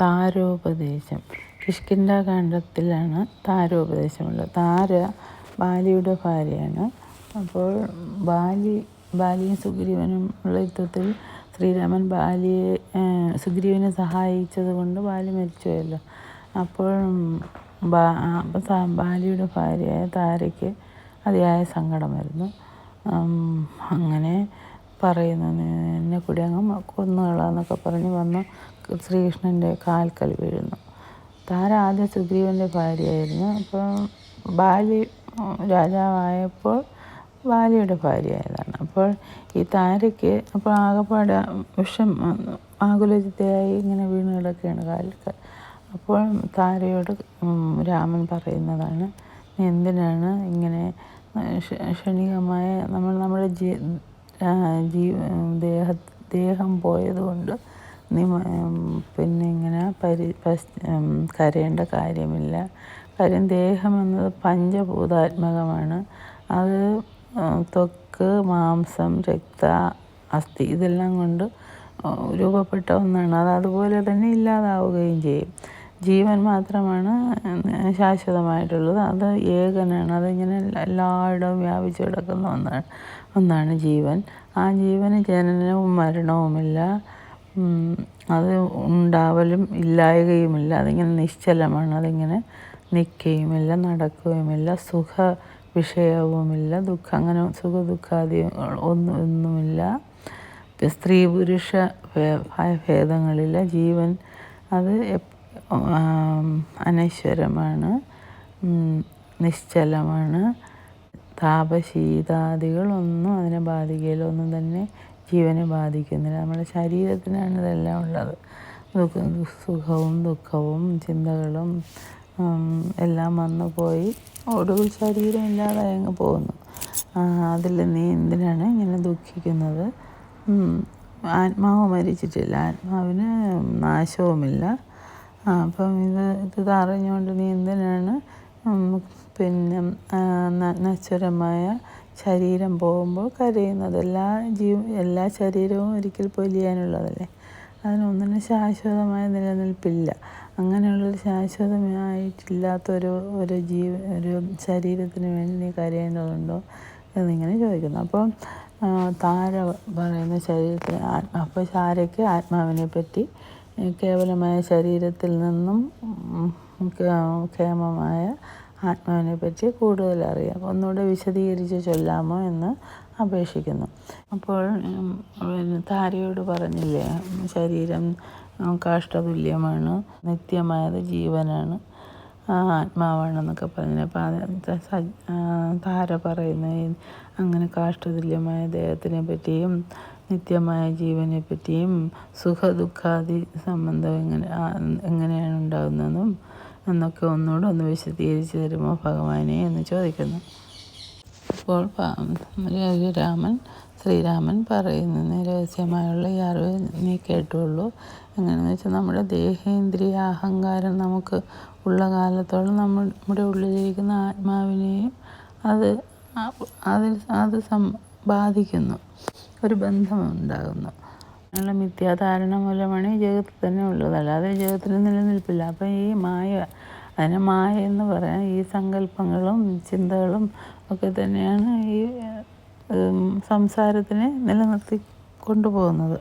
താരോപദേശം. കിഷ്കിന്ധാകാന്ഡത്തിലാണ് താരോപദേശമുള്ളത്. താര ബാലിയുടെ ഭാര്യയാണ്. അപ്പോൾ ബാലി ബാലിയും സുഗ്രീവനും ഉള്ള യുദ്ധത്തിൽ ശ്രീരാമൻ ബാലിയെ സുഗ്രീവനെ സഹായിച്ചത് കൊണ്ട് ബാലി ബാ അപ്പോൾ ബാലിയുടെ ഭാര്യയായ താരയ്ക്ക് അതിയായ സങ്കടമായിരുന്നു. അങ്ങനെ പറയുന്നു എന്നെ കൂടി അങ്ങ് കൊന്നുകളാന്നൊക്കെ പറഞ്ഞ് വന്ന് ശ്രീകൃഷ്ണന്റെ കാൽക്കൽ വീഴുന്നു. താര ആദ്യം സുഗ്രീവന്റെ ഭാര്യയായിരുന്നു. അപ്പോൾ ബാലി രാജാവായപ്പോൾ ബാലിയുടെ ഭാര്യയായതാണ്. അപ്പോൾ ഈ താരയ്ക്ക് അപ്പോൾ ആകപ്പാട് വിഷം ആകുലചിതയായി ഇങ്ങനെ വീണ് കിടക്കുകയാണ് കാൽക്കൽ. അപ്പോൾ താരയോട് രാമൻ പറയുന്നതാണ് എന്തിനാണ് ഇങ്ങനെ ക്ഷണികമായ നമ്മൾ നമ്മുടെ ജീ ദേഹ ദേഹം പോയതുകൊണ്ട് പിന്നെ ഇങ്ങനെ പരി കരയേണ്ട കാര്യമില്ല. കാര്യം ദേഹം എന്നത് പഞ്ചഭൂതാത്മകമാണ്. അത് ത്വക്ക് മാംസം രക്ത അസ്ഥി ഇതെല്ലാം കൊണ്ട് രൂപപ്പെട്ട ഒന്നാണ്. അത് അതുപോലെ തന്നെ ഇല്ലാതാവുകയും ചെയ്യും. ജീവൻ മാത്രമാണ് ശാശ്വതമായിട്ടുള്ളത്. അത് ഏകനാണ്. അതിങ്ങനെ എല്ലായിടവും വ്യാപിച്ചു കിടക്കുന്ന ഒന്നാണ്. ഒന്നാണ് ജീവൻ. ആ ജീവന് ജനനവും മരണവുമില്ല. അത് ഉണ്ടാവലും ഇല്ലായകയുമില്ല. അതിങ്ങനെ നിശ്ചലമാണ്. അതിങ്ങനെ നിൽക്കുകയുമില്ല നടക്കുകയുമില്ല സുഖ വിഷയവുമില്ല ദുഃഖം അങ്ങനെ സുഖ ദുഃഖാദി ഒന്നും ഒന്നുമില്ല. സ്ത്രീ പുരുഷ ഭേദങ്ങളില്ല. ജീവൻ അത് അനശ്വരമാണ്. നിശ്ചലമാണ്. താപശീതാദികൾ ഒന്നും അതിനെ ബാധിക്കില്ല ഒന്നും തന്നെ ജീവനെ ബാധിക്കുന്നില്ല. നമ്മുടെ ശരീരത്തിനാണ് ഇതെല്ലാം ഉള്ളത്. സുഖവും ദുഃഖവും ചിന്തകളും എല്ലാം വന്നു പോയി. ഒടുവിൽ ശരീരം ഇല്ലാതായി അങ്ങ് പോകുന്നു. അതിൽ നീ എന്തിനാണ് ഇങ്ങനെ ദുഃഖിക്കുന്നത്? ആത്മാവ് മരിച്ചിട്ടില്ല. ആത്മാവിന് നാശവുമില്ല. അപ്പം ഇത് ഇത് അറിഞ്ഞുകൊണ്ട് നീ എന്തിനാണ് പിന്നെ നശ്വരമായ ശരീരം പോകുമ്പോൾ കരയുന്നത്. എല്ലാ ജീവ എല്ലാ ശരീരവും ഒരിക്കൽ പൊലിയാനുള്ളതല്ലേ അതിനൊന്നിനും ശാശ്വതമായ നിലനിൽപ്പില്ല. അങ്ങനെയുള്ളൊരു ശാശ്വതമായിട്ടില്ലാത്തൊരു ഒരു ജീവ ഒരു ശരീരത്തിന് വേണ്ടി നീ കരയേണ്ടതുണ്ടോ എന്നിങ്ങനെ ചോദിക്കുന്നു. അപ്പം താര പറയുന്ന ശരീരത്തിന് അപ്പോൾ താരയ്ക്ക് ആത്മാവിനെ പറ്റി കേവലമായ ശരീരത്തിൽ നിന്നും ക്ഷേമമായ ആത്മാവിനെ പറ്റി കൂടുതൽ അറിയാം. ഒന്നുകൂടെ വിശദീകരിച്ച് ചൊല്ലാമോ എന്ന് അപേക്ഷിക്കുന്നു. അപ്പോൾ താരയോട് പറഞ്ഞില്ലേ ശരീരം കാഷ്ടതുല്യമാണ് നിത്യമായത് ജീവനാണ് ആത്മാവാണെന്നൊക്കെ പറഞ്ഞു അപ്പോൾ താര പറയുന്ന അങ്ങനെ കാഷ്ടതുല്യമായ ദേഹത്തിനെ പറ്റിയും നിത്യമായ ജീവനെ പറ്റിയും സുഖ ദുഃഖാദി സംബന്ധം എങ്ങനെ എങ്ങനെയാണ് ഉണ്ടാകുന്നതെന്നും എന്നൊക്കെ ഒന്നുകൂടെ ഒന്ന് വിശദീകരിച്ച് തരുമോ ഭഗവാനെ എന്ന് ചോദിക്കുന്നു. അപ്പോൾ രാമൻ ശ്രീരാമൻ പറയുന്നു രഹസ്യമായുള്ള ഈ അറിവ് നീ കേട്ടുള്ളൂ എങ്ങനെയെന്ന് വെച്ചാൽ നമ്മുടെ ദേഹേന്ദ്രിയ അഹങ്കാരം നമുക്ക് ഉള്ള കാലത്തോളം നമ്മുടെ ഉള്ളിലിരിക്കുന്ന ആത്മാവിനെയും അത് അതിൽ അത് സം ബാധിക്കുന്നു. ഒരു ബന്ധമുണ്ടാകുന്നു. അങ്ങനെയുള്ള മിഥ്യാധാരണ മൂലമാണ് ഈ ജഗത്തിൽ തന്നെ ഉള്ളത്. അല്ലാതെ ജീവിതത്തിന് നിലനിൽപ്പില്ല. അപ്പം ഈ മായ അതിനെ മായ എന്ന് പറയാൻ ഈ സങ്കല്പങ്ങളും ചിന്തകളും ഒക്കെ തന്നെയാണ് ഈ സംസാരത്തിനെ നിലനിർത്തി കൊണ്ടുപോകുന്നത്.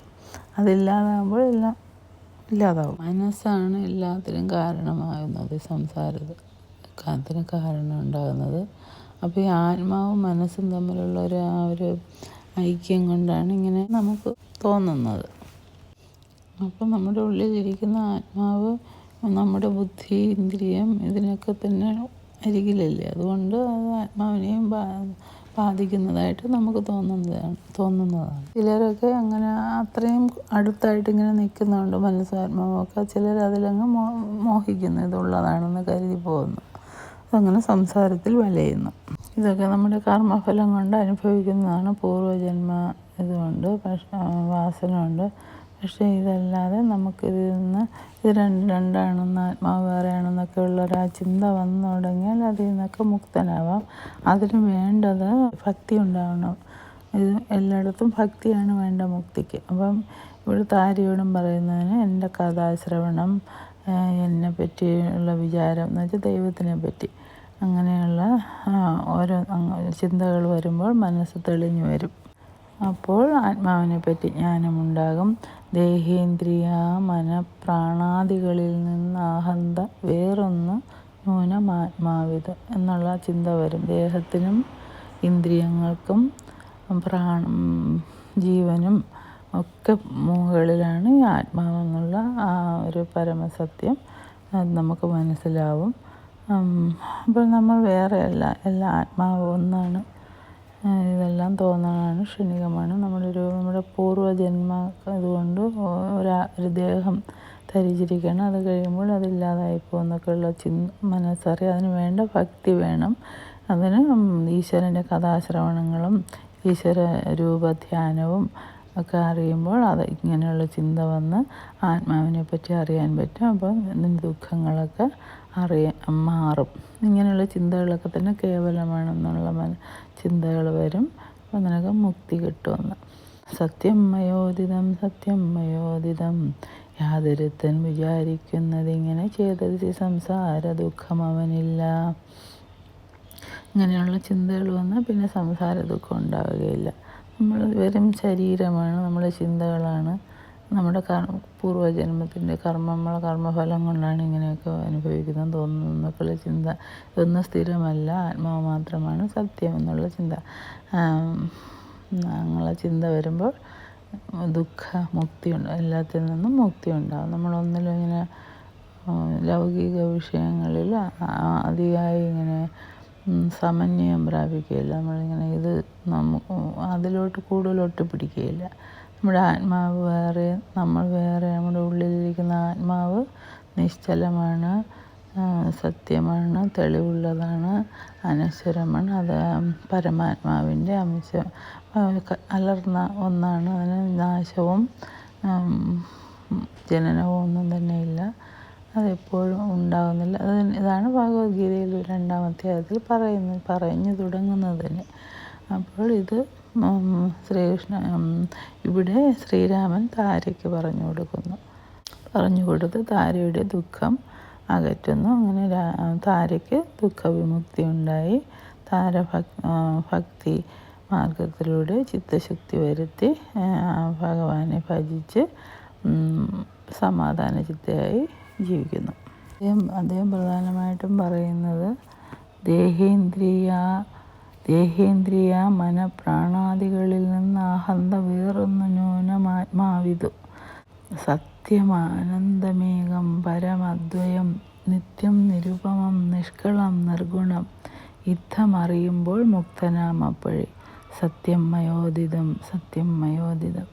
അതില്ലാതാകുമ്പോൾ എല്ലാം ഇല്ലാതാവും. മനസ്സാണ് എല്ലാത്തിനും കാരണമാകുന്നത് സംസാരത്തിന് കാരണം ഉണ്ടാകുന്നത് അപ്പോൾ ഈ ആത്മാവും മനസ്സും തമ്മിലുള്ള ഒരു ആ ഒരു ഐക്യം കൊണ്ടാണ് ഇങ്ങനെ നമുക്ക് തോന്നുന്നത്. അപ്പം നമ്മുടെ ഉള്ളിലിരിക്കുന്ന ആത്മാവ് നമ്മുടെ ബുദ്ധി ഇന്ദ്രിയം ഇതിനൊക്കെ തന്നെ അരികിലല്ലേ? അതുകൊണ്ട് അത് ആത്മാവിനെയും ബാധിക്കുന്നതായിട്ട് നമുക്ക് തോന്നുന്നതാണ് തോന്നുന്നതാണ്. ചിലരൊക്കെ അങ്ങനെ അത്രയും അടുത്തായിട്ട് ഇങ്ങനെ നിൽക്കുന്നുണ്ട് മനസ്സാത്മാവൊക്കെ ചിലർ അതിലങ്ങ് മോഹിക്കുന്നു ഇതുള്ളതാണെന്ന് കരുതി പോകുന്നു. അതങ്ങനെ സംസാരത്തിൽ വലയുന്നു. ഇതൊക്കെ നമ്മുടെ കർമ്മഫലം കൊണ്ട് അനുഭവിക്കുന്നതാണ് പൂർവജന്മ ഇതുകൊണ്ട് പക്ഷേ വാസന ഉണ്ട് പക്ഷേ ഇതല്ലാതെ നമുക്കിതിൽ നിന്ന് ഇത് രണ്ട് രണ്ടാണെന്ന് ആത്മാവ് വേറെയാണെന്നൊക്കെ ഉള്ളൊരു ചിന്ത വന്നു തുടങ്ങിയാൽ അതിൽ നിന്നൊക്കെ മുക്തനാവാം. അതിന് വേണ്ടത് ഭക്തി ഉണ്ടാവണം. ഇത് എല്ലായിടത്തും ഭക്തിയാണ് വേണ്ട മുക്തിക്ക്. അപ്പം ഇവിടെ താരിയോടും പറയുന്നതിന് എന്റെ കഥാശ്രവണം എന്നെ പറ്റിയുള്ള വിചാരം എന്ന് വെച്ചാൽ ദൈവത്തിനെ പറ്റി അങ്ങനെയുള്ള ഓരോ ചിന്തകൾ വരുമ്പോൾ മനസ്സ് തെളിഞ്ഞു വരും. അപ്പോൾ ആത്മാവിനെ പറ്റി ജ്ഞാനമുണ്ടാകും. ദേഹേന്ദ്രിയ മനപ്രാണാദികളിൽ നിന്ന് അഹന്ത വേറൊന്ന് ന്യൂനമാത്മാവിത് എന്നുള്ള ചിന്ത വരും. ദേഹത്തിനും ഇന്ദ്രിയങ്ങൾക്കും പ്രാണ ജീവനും ഒക്കെ മുകളിലാണ് ആത്മാവെന്നുള്ള ആ ഒരു പരമസത്യം. നമുക്ക് മനസ്സിലാവും. അപ്പോൾ നമ്മൾ വേറെയല്ല എല്ലാ ആത്മാവ് ഒന്നാണ്. ഇതെല്ലാം തോന്നലാണ് ക്ഷണികമാണ്. നമ്മളൊരു നമ്മുടെ പൂർവജന്മ അതുകൊണ്ട് ഒരു ദേഹം ധരിച്ചിരിക്കണം അത് കഴിയുമ്പോൾ അതില്ലാതായി പോകുന്നൊക്കെയുള്ള ചിന് മനസ്സറി അതിന് വേണ്ട ഭക്തി വേണം. അതിന് ഈശ്വരന്റെ കഥാശ്രവണങ്ങളും ഈശ്വര രൂപധ്യാനവും ഒക്കെ അറിയുമ്പോൾ അത് ഇങ്ങനെയുള്ള ചിന്ത വന്ന് ആത്മാവിനെ പറ്റി അറിയാൻ പറ്റും. അപ്പം ദുഃഖങ്ങളൊക്കെ അറിയാൻ മാറും. ഇങ്ങനെയുള്ള ചിന്തകളൊക്കെ തന്നെ കേവലമാണെന്നുള്ള മന ചിന്തകൾ വരും. അപ്പോൾ നിനക്ക് മുക്തി കിട്ടുമെന്ന്. സത്യം മയോദിതം സത്യം മയോദിതം യാതൊരുത്തൻ വിചാരിക്കുന്നതിങ്ങനെ ചെയ്തത് സംസാര ദുഃഖം അവനില്ല. ഇങ്ങനെയുള്ള ചിന്തകൾ വന്നാൽ പിന്നെ സംസാര ദുഃഖം ഉണ്ടാവുകയില്ല. നമ്മൾ വെറും ശരീരമാണ് നമ്മുടെ ചിന്തകളാണ്. നമ്മുടെ പൂർവജന്മത്തിന്റെ കർമ്മങ്ങൾ കർമ്മഫലം കൊണ്ടാണ് ഇങ്ങനെയൊക്കെ അനുഭവിക്കുന്നത് തോന്നുന്നു. എന്നൊക്കെയുള്ള ചിന്ത. ഇതൊന്നും സ്ഥിരമല്ല. ആത്മാവ് മാത്രമാണ് സത്യം എന്നുള്ള ചിന്ത. അങ്ങനെ ചിന്ത വരുമ്പോൾ ദുഃഖ മുക്തി ഉണ്ട് എല്ലാത്തിൽ നിന്നും മുക്തി ഉണ്ടാകും നമ്മളൊന്നിലും ഇങ്ങനെ ലൗകിക വിഷയങ്ങളിൽ അധികമായി ഇങ്ങനെ സമന്വയം പ്രാപിക്കുകയില്ല. നമ്മളിങ്ങനെ ഇത് നമുക്ക് അതിലോട്ട് കൂടുതൽ ഒട്ടിപ്പിടിക്കുകയില്ല നമ്മുടെ ആത്മാവ് വേറെ നമ്മൾ വേറെ നമ്മുടെ ഉള്ളിലിരിക്കുന്ന ആത്മാവ് നിശ്ചലമാണ് സത്യമാണ് തെളിവുള്ളതാണ് അനശ്വരമാണ്. അത് പരമാത്മാവിന്റെ അംശം. അലർന്ന ഒന്നാണ് അതിന് നാശവും ജനനവും ഒന്നും തന്നെയില്ല അതെപ്പോഴും ഉണ്ടാകുന്നില്ല. അത് ഇതാണ് ഭഗവത്ഗീതയിൽ രണ്ടാമത്തെ അധ്യായത്തിൽ പറയുന്നത് പറഞ്ഞു തുടങ്ങുന്നതിന്. തന്നെ അപ്പോൾ ഇത് ശ്രീകൃഷ്ണ ഇവിടെ ശ്രീരാമൻ താരയ്ക്ക് പറഞ്ഞു കൊടുക്കുന്നു. പറഞ്ഞു കൊടുത്ത് താരയുടെ ദുഃഖം അകറ്റുന്നു. അങ്ങനെ താരയ്ക്ക് ദുഃഖവിമുക്തി ഉണ്ടായി. താര ഭക്തി മാർഗത്തിലൂടെ ചിത്തശക്തി വരുത്തി ഭഗവാനെ ഭജിച്ച് സമാധാന ചിത്തയായി ജീവിക്കുന്നു. അദ്ദേഹം അദ്ദേഹം പ്രധാനമായിട്ടും പറയുന്നത് ദേഹേന്ദ്രിയ ദേഹേന്ദ്രിയ മനപ്രാണാദികളിൽ നിന്ന് അഹന്ത വേറൊന്നു ന്യൂനമാത്മാവിതു. സത്യമാനന്ദമേകം പരമദ്വയം നിത്യം നിരുപമം നിഷ്കളം നിർഗുണം യുദ്ധമറിയുമ്പോൾ മുക്തനാം അപ്പോഴേ. സത്യം മയോദിതം സത്യം മയോദിതം.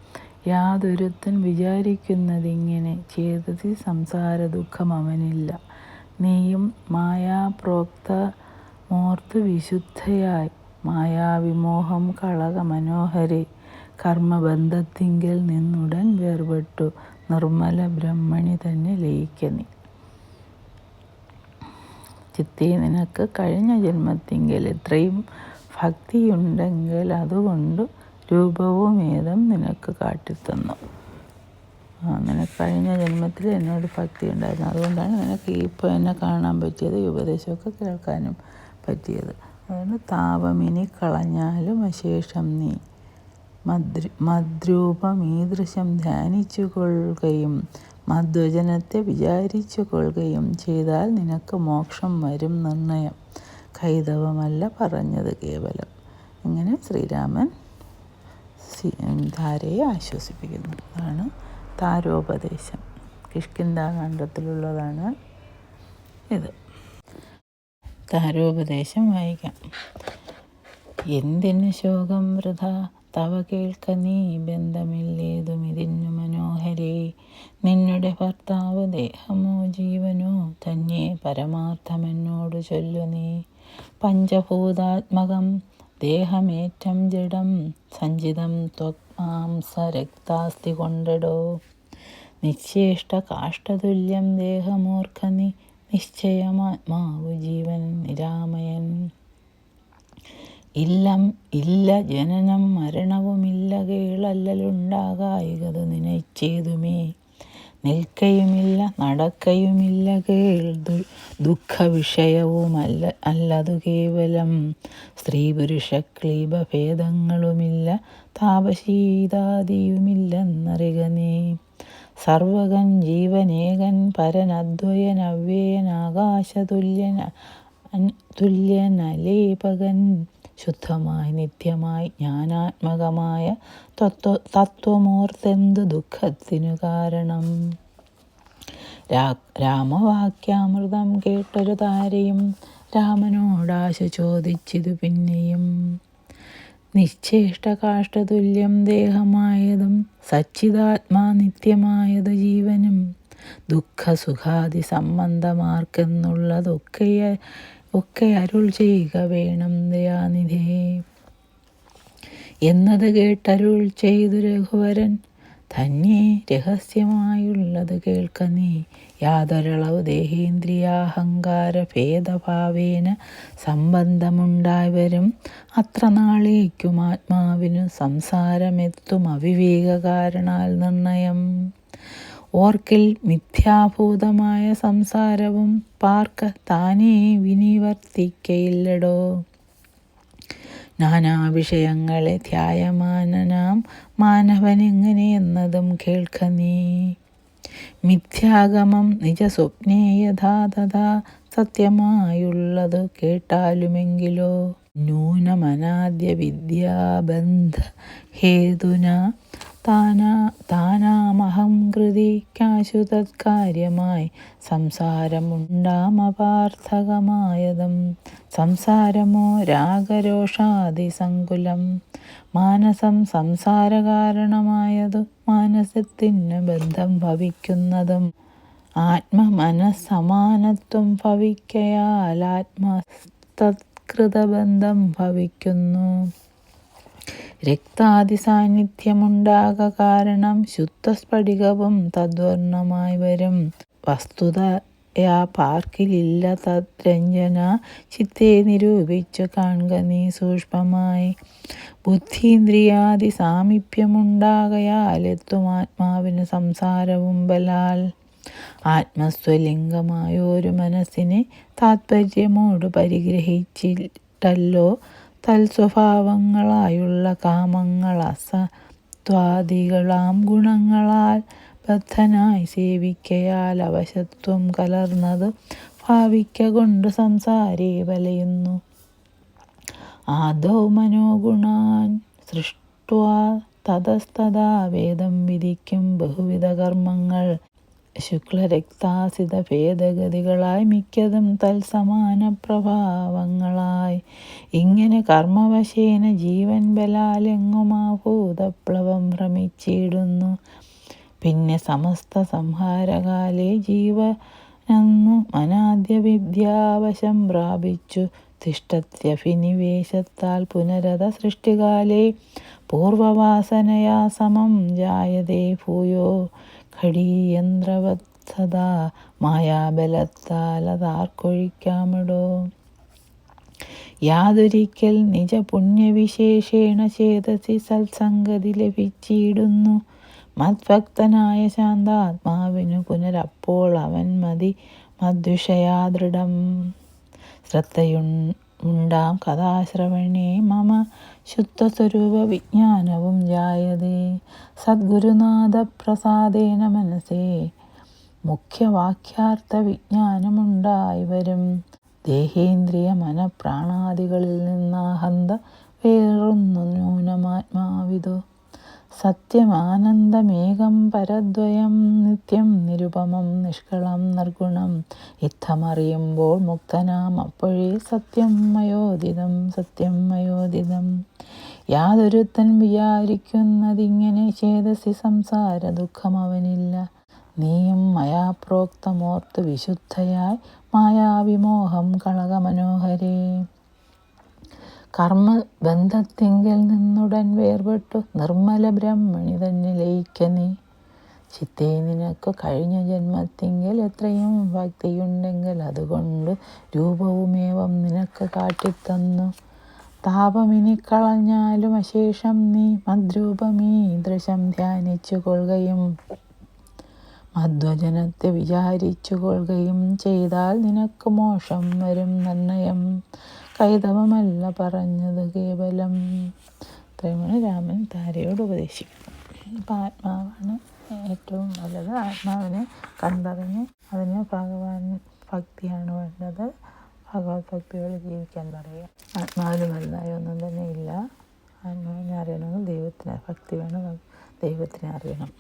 യാതൊരുത്തൻ വിചാരിക്കുന്നതിങ്ങനെ ചെയ്തതി സംസാര ദുഃഖം അവനില്ല. നീയും മായാപ്രോക്ത മോർത്ത് വിശുദ്ധയായി മായാവിമോഹം കളക മനോഹരി കർമ്മബന്ധത്തിങ്കിൽ നിന്നുടൻ വേർപെട്ടു. നിർമ്മല ബ്രഹ്മണി തന്നെ ലയിക്ക ചിത്തി നിനക്ക് കഴിഞ്ഞ ജന്മത്തിങ്കിൽ ഇത്രയും ഭക്തിയുണ്ടെങ്കിൽ അതുകൊണ്ട് രൂപവും ഏതും നിനക്ക് കാട്ടിത്തന്നു. നിനക്ക് കഴിഞ്ഞ ജന്മത്തിൽ എന്നോട് ഭക്തി ഉണ്ടായിരുന്നു അതുകൊണ്ടാണ് നിനക്ക് ഇപ്പോൾ എന്നെ കാണാൻ പറ്റിയത് ഉപദേശമൊക്കെ കേൾക്കാനും പറ്റിയത്. അതുകൊണ്ട് താപമിനി കളഞ്ഞാലും അശേഷം നീ മദ്രു മദ്രൂപമീദൃശം ധ്യാനിച്ചു കൊള്ളുകയും മധ്വജനത്തെ വിചാരിച്ചു കൊള്ളുകയും ചെയ്താൽ നിനക്ക് മോക്ഷം വരും നിർണയം. കൈതവമല്ല പറഞ്ഞത് കേവലം. ഇങ്ങനെ ശ്രീരാമൻ ധാരയെ ആശ്വസിപ്പിക്കുന്നു. അതാണ് താരോപദേശം. കിഷ്കിന്താകാന്ഡത്തിലുള്ളതാണ് ഇത്. താരോപദേശം വായിക്കാം. എന്തിന് ശോകം വൃഥ? തവ കേൾക്ക നീ ബന്ധമില്ലേതും ഇതിന്നു മനോഹരേ. നിന്നുടെ ഭർത്താവ് ദേഹമോ ജീവനോ തന്നെ പരമാർത്ഥമെന്നോട് ചൊല്ലു നീ. പഞ്ചഭൂതാത്മകം ദേഹമേറ്റം ജഡം സഞ്ചിതം ത്വക്മാംസരക്താസ്തി കൊണ്ടടോ. നിശ്ചേഷ്ട കാഷ്ടതുല്യം ദേഹമോർക്ക നീ നിശ്ചയമാത്മാവു ജീവൻ നിരാമയൻ. ഇല്ലം ഇല്ല ജനനം മരണവുമില്ല കേളല്ലലുണ്ടാകായികതു നിനച്ചേതുമേ നിൽക്കയുമില്ല നടക്കയുമില്ല കേൾ ദുഃഖവിഷയവുമല്ല അല്ലതു കേവലം. സ്ത്രീ പുരുഷ ക്ലീബഭേദങ്ങളുമില്ല താപശീതാദിയുമില്ലെന്നറിക നീ സർവകൻ ജീവനേകൻ പരനദ്വയൻ അവ്യയൻ ആകാശതുല്യൻ തുല്യനലേപകൻ. ശുദ്ധമായി നിത്യമായി ജ്ഞാനാത്മകമായ തത്വ തത്വമോർത്തെന്ത് ദുഃഖത്തിനു കാരണം? രാമവാക്യാമൃതം കേട്ടൊരു താരയും രാമനോടാശ ചോദിച്ചിതു പിന്നെയും. നിശ്ചേഷ്ടകാഷ്ടതുല്യം ദേഹമായതും സച്ചിതാത്മാ നിത്യമായതു ജീവനും ദുഃഖസുഖാദി സംബന്ധമാർക്കെന്നുള്ളതൊക്കെ ഒക്കെ അരുൾ ചെയ്യുക വേണം ദയാനിധേ. എന്നത് കേട്ടരുൾ ചെയ്തു രഘുവരൻ തന്നെ രഹസ്യമായുള്ളത് കേൾക്ക നീ. യാതൊരളവ് ദേഹേന്ദ്രിയാഹങ്കാരഭേദഭാവേന സംബന്ധമുണ്ടായവരും അത്ര നാളേക്കും ആത്മാവിനു സംസാരമെത്തും അവിവേക കാരണാൽ നിർണയം. ഓർക്കിൽ മിഥ്യാഭൂതമായ സംസാരവും പാർക്ക താനേ വിനിവർത്തിക്കയില്ലടോ. നാനാവിഷയങ്ങളെ ധ്യായമാനനാം മാനവനെങ്ങനെയെന്നതും കേൾക്ക നീ. മിഥ്യാഗമം നിജസ്വപ്നേ യഥാ തഥാ സത്യമായുള്ളത് കേട്ടാലുമെങ്കിലോ? ന്യൂനമനാദ്യ വിദ്യാബന്ധ ഹേതുന താനാ താനാമഹം കൃതിക്കാശു തത്കാര്യമായി. സംസാരമുണ്ടാമപാർത്ഥകമായതും സംസാരമോ രാഗരോഷാദിസങ്കുലം. മാനസം സംസാരകാരണമായതു മാനസത്തിന് ബന്ധം ഭവിക്കുന്നതും ആത്മമനസ്സമാനത്വം ഭവിക്കയാൽ ആത്മതത്കൃതബന്ധം ഭവിക്കുന്നു. രക്താദി സാന്നിധ്യമുണ്ടാക കാരണം ശുദ്ധസ്ഫടികവും തദ്വർണമായി വരും. വസ്തുതയാ പാർക്കിലില്ല തദ്രഞ്ജന ചിത്തെ നിരൂപിച്ചു കാണുക നീ സൂക്ഷ്മമായി. ബുദ്ധീന്ദ്രിയാദി സാമീപ്യമുണ്ടാകയാൽ എത്തും ആത്മാവിന് സംസാരവും ബലാൽ. ആത്മസ്വലിംഗമായൊരു മനസ്സിനെ താത്പര്യമോട് പരിഗ്രഹിച്ചിട്ടല്ലോ തൽസ്വഭാവങ്ങളായുള്ള കാമങ്ങൾ അസത്വാദികളാം ഗുണങ്ങളാൽ ബദ്ധനായി സേവിക്കയാൽ അവശത്വം കലർന്നത് ഭാവിക്ക കൊണ്ട് സംസാരേ വലയുന്നു. ആദോ മനോഗുണാൻ സൃഷ്ടുവാ തതസ്തഥാ വേദം വിധിക്കും ബഹുവിധ കർമ്മങ്ങൾ. ശുക്ലരക്താസിത ഭേദഗതികളായി മിക്കതും തൽസമാന പ്രഭാവങ്ങളായി ഇങ്ങനെ കർമ്മവശേന ജീവൻ ബലാലെങ്ങുമാഭൂതപ്ലവം ഭ്രമിച്ചിടുന്നു. പിന്നെ സമസ്ത സംഹാരകാലേ ജീവനന്നു അനാദ്യ വിദ്യാവശം പ്രാപിച്ചു. തിഷ്ടത്യഭിനിവേശത്താൽ പുനരത സൃഷ്ടികാലേ പൂർവവാസനയാ സമം ജായതേ ഭൂയോ. ഘടീയന്ത്രവത് സദാ മായാബലത്താൽ അതാർക്കൊഴിക്കാമിടോ യാതൊരിക്കൽ നിജ പുണ്യവിശേഷേണ ചേതസി സത്സംഗതി ലഭിച്ചിടുന്നു. മത്ഭക്തനായ ശാന്താത്മാവിനു പുനരപ്പോൾ അവൻ മതി മദ്വിഷയാദൃഢം. ശ്രദ്ധയുണ്ടാം കഥാശ്രവണേ മമ ശുദ്ധസ്വരൂപ വിജ്ഞാനവും ജായതേ. സദ്ഗുരുനാഥ പ്രസാദേന മനസ്സേ. മുഖ്യവാക്യാർത്ഥ വിജ്ഞാനമുണ്ടായി വരും. ദേഹേന്ദ്രിയ മനപ്രാണാദികളിൽ നിന്നാഹന്ത വേറൊന്നു ന്യൂനമാത്മാവിതോ. സത്യമാനന്ദമേകം പരദ്വയം നിത്യം നിരുപമം നിഷ്കളം നിർഗുണം. ഇത്തമറിയുമ്പോൾ മുക്തനാം അപ്പോഴേ സത്യം മയോദിതം സത്യം മയോദിതം യാതൊരുത്തൻ വിചാരിക്കുന്നതിങ്ങനെ ചേതസി സംസാര ദുഃഖം അവനില്ല. നീയും മയാപ്രോക്തമോർത്ത് വിശുദ്ധയായി മായാവിമോഹം കളകമനോഹരേ. കർമ്മബന്ധത്തിങ്കിൽ നിന്നുടൻ വേർപെട്ടു. നിർമ്മല ബ്രഹ്മണി തന്നെ ലയിക്ക നീ. ചിത്തേ നിനക്ക് കഴിഞ്ഞ ജന്മത്തിങ്കിൽ എത്രയും ഭക്തിയുണ്ടെങ്കിൽ അതുകൊണ്ട് രൂപവുമേവം നിനക്ക് കാട്ടിത്തന്നു. താപമിനി കളഞ്ഞാലും അശേഷം നീ മദ്രൂപമീ ദൃശം ധ്യാനിച്ചു കൊള്ളുകയും മധ്വജനത്തെ വിചാരിച്ചു കൊള്ളുകയും ചെയ്താൽ നിനക്ക് മോശം വരും നിർണയം. കൈതവമല്ല പറഞ്ഞത് കേവലം. ഇത്രയുമാണ് രാമൻ താരയോട് ഉപദേശിക്കുന്നത് അപ്പം ആത്മാവാണ് ഏറ്റവും നല്ലത്. ആത്മാവിനെ കണ്ടറിഞ്ഞ് അതിന് ഭഗവാൻ ഭക്തിയാണ് വേണ്ടത്. ഭഗവത് ഭക്തിയോട് ജീവിക്കാൻ പറയുക. ആത്മാവിന് വലുതായ ഒന്നും തന്നെ ഇല്ല. ആത്മാവിനെ അറിയണമെങ്കിൽ ദൈവത്തിന് ഭക്തി വേണം. ദൈവത്തിനെ അറിയണം.